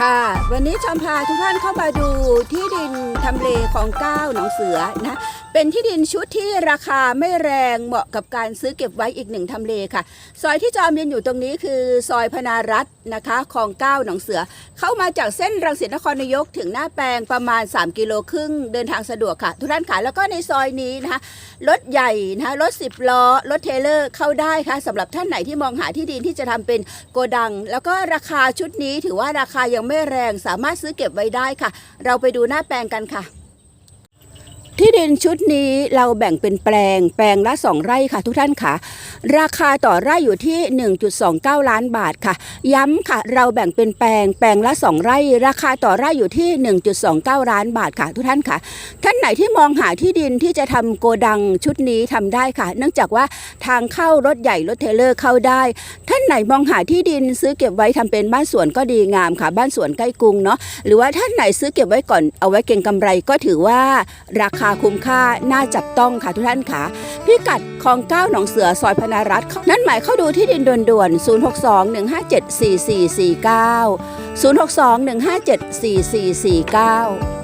ค่ะวันนี้ชมพาทุกท่านเข้ามาดูที่ดินทำเลของก้าวหนองเสือนะ เป็นที่ดินชุดที่ราคาไม่แรงเหมาะกับการซื้อเก็บไว้อีกหนึ่งทำเลค่ะ ซอยที่จอมยืนอยู่ตรงนี้คือซอยพนารัตนะคะคลองเก้าหนองเสือ เข้ามาจากเส้นรังสิตนครนายกถึงหน้าแปลงประมาณ 3 กิโลครึ่งเดินทางสะดวกค่ะ ทุกท่านค่ะแล้วก็ในซอยนี้นะคะรถใหญ่นะคะรถ 10 ล้อ รถเทเลอร์เข้าได้ค่ะสำหรับท่านไหนที่มองหาที่ดินที่จะทำเป็นโกดัง แล้วก็ราคาชุดนี้ถือว่าราคายังไม่แรงสามารถซื้อเก็บไว้ได้ค่ะ เราไปดูหน้าแปลงกันค่ะ ดินชุดนี้เราแบ่งเป็นแปลง แปลงละ 2 ไร่ค่ะ ทุกท่านค่ะ ราคาต่อไร่อยู่ที่ 1.29 ล้านบาทค่ะ ย้ำค่ะ เราแบ่งเป็นแปลง แปลงละ 2 ไร่ ราคาต่อไร่อยู่ที่ 1.29 ล้านบาทค่ะ ทุกท่านค่ะ ท่านไหนที่มองหาที่ดินที่จะทำโกดังชุดนี้ทำได้ค่ะ เนื่องจากว่าทางเข้ารถใหญ่รถเทเลอร์เข้าได้ ท่านไหนมองหาที่ดินซื้อเก็บไว้ทำเป็นบ้านสวนก็ดีงามค่ะ บ้านสวนใกล้กรุงเนาะหรือว่าท่านไหนซื้อเก็บไว้ก่อนเอาไว้เก็งกำไรก็ถือว่าราคาคุ้มค่าน่าจับต้องค่ะทุกท่านค่ะพิกัดคลองเก้าหนองเสือซอยพนารัตน์นั่นหมายเข้าดูที่ดินด่วนๆ 062 157 4449 062 157 4449